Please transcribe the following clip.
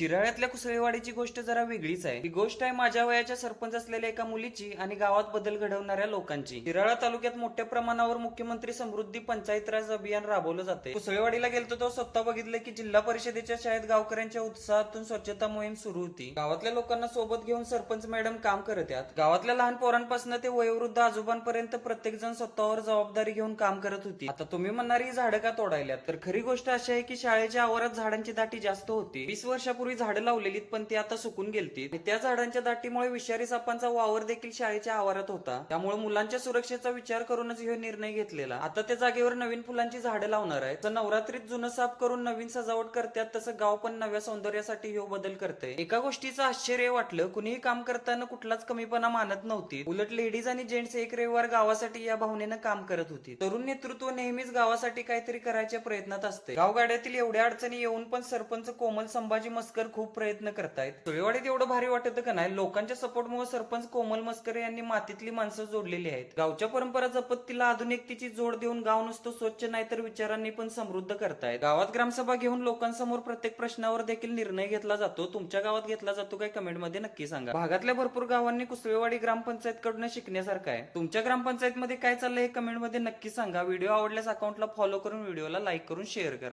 शिराळ्यातल्या कुसळेवाडीची गोष्ट जरा वेगळीच आहे. ही गोष्ट आहे माझ्या वयाच्या सरपंच असलेल्या एका मुलीची आणि गावात बदल घडवणाऱ्या लोकांची. शिराळा तालुक्यात मोठ्या प्रमाणावर मुख्यमंत्री समृद्धी पंचायत राज अभियान राबवलं जाते कुसळेवाडीला गेलतो तो स्वतः बघितलं की जिल्हा परिषदेच्या शाळेत गावकऱ्यांच्या उत्साहातून स्वच्छता मोहीम सुरू होती. गावातल्या लोकांना सोबत घेऊन सरपंच मॅडम काम करत आहेत. गावातल्या लहान पोरांपासून ते वयोवृद्ध आजोबांपर्यंत प्रत्येक जण स्वतःवर जबाबदारी घेऊन काम करत होती. आता तुम्ही म्हणणारी ही झाडं का तोडायल्यात? तर खरी गोष्ट अशी आहे की शाळेच्या आवारात झाडांची दाटी जास्त होती. वीस वर्षापूर्वी झाडं लावलेलीत पण ती आता सुकून गेलती त्या झाडांच्या दाटीमुळे विषारी सापांचा वावर देखील शाळेच्या आवारात होता. त्यामुळे मुलांच्या सुरक्षेचा विचार करूनच हे निर्णय घेतलेला. आता त्या जागेवर नवीन फुलांची झाडं लावणार आहे तर नवरात्रीत जुनं साफ करून नवीन सजावट करतात तसं गाव पण नव्या सौंदर्यासाठी ह्यो बदल करतंय. एका गोष्टीचं आश्चर्य वाटलं कुणीही काम करताना कुठलाच कमीपणा मानत नव्हती. उलट लेडीज आणि जेंट्स एक रविवार गावासाठी या भावनेनं काम करत होती. तरुण नेतृत्व नेहमीच गावासाठी काहीतरी करायच्या प्रयत्नात असते गावगाड्यातील एवढ्या अडचणी येऊन पण सरपंच कोमल संभाजी मस्कर खूप प्रयत्न करतायत. सुळेवाडीत एवढं भारी वाटत का नाही? लोकांच्या सपोर्टमुळे सरपंच कोमल मस्कर यांनी मातीतली माणसं जोडलेली आहेत. गावच्या परंपरा जपत तिला आधुनिकतेची जोड देऊन गाव नुसतं स्वच्छ नाही तर विचारांनी पण समृद्ध करतायत. गावात ग्रामसभा घेऊन लोकांसमोर प्रत्येक प्रश्नावर देखील निर्णय घेतला जातो. तुमच्या गावात घेतला जातो काय? कमेंटमध्ये नक्की सांगा. भागातल्या भरपूर गावांनी कुसळेवाडी ग्रामपंचायत कडून शिकण्यासारखं आहे. तुमच्या ग्रामपंचायत मध्ये काय चाललंय हे कमेंटमध्ये नक्की सांगा. व्हिडिओ आवडल्यास अकाउंटला फॉलो करून व्हिडिओला लाईक करून शेअर करा.